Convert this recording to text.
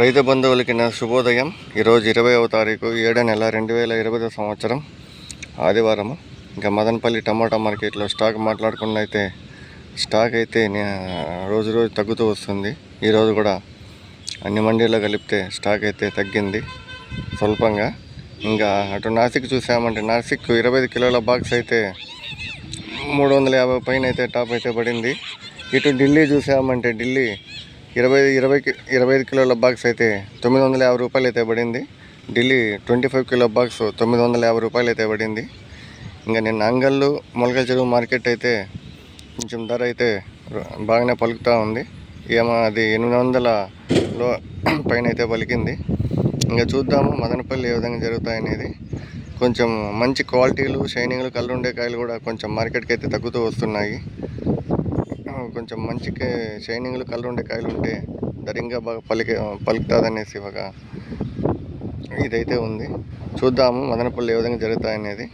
రైతు బంధువులకి నా శుభోదయం. ఈరోజు ఇరవైవ తారీఖు ఏడో నెల రెండు వేల ఇరవై సంవత్సరం. ఆదివారం ఇంకా మదనపల్లి టమాటా మార్కెట్లో స్టాక్ మాట్లాడుకున్న అయితే స్టాక్ అయితే రోజు రోజు తగ్గుతూ వస్తుంది. ఈరోజు కూడా అన్ని మండీల్లో కలిపితే స్టాక్ అయితే తగ్గింది స్వల్పంగా. ఇంకా అటు నాసిక్ చూసామంటే నాసిక్ ఇరవై కిలోల బాక్స్ అయితే మూడు వందల యాభై పైన అయితే టాప్ అయితే పడింది. ఇటు ఢిల్లీ చూసామంటే ఢిల్లీ ఇరవై ఇరవై కి- ఇరవై ఐదు కిలోల బాక్స్ అయితే తొమ్మిది వందల యాభై రూపాయలు అయితే పడింది. Delhi twenty five kilo box తొమ్మిది వందల యాభై రూపాయలు అయితే పడింది. ఇంకా నిన్న అంగళ్ళు మొలకల చెరువు మార్కెట్ అయితే కొంచెం ధర అయితే బాగానే పలుకుతూ ఉంది. ఏమో అది ఎనిమిది వందలలో పైన అయితే పలికింది. ఇంకా చూద్దాము మదనపల్లి ఏ విధంగా జరుగుతాయనేది కొంచెం మంచి క్వాలిటీలు షైనింగ్లు కళ్ళు ఉండే కాయలు కూడా కొంచెం మార్కెట్కి అయితే తగ్గుతూ వస్తున్నాయి. కొంచెం మంచి షైనింగ్లు కలర్ ఉండే కాయలు ఉంటే ధరింగా బాగా పలికే పలుకుతుంది అనేసి ఒక ఇదైతే ఉంది. చూద్దాము మదనపల్లి ఏ విధంగా జరుగుతాయనేది.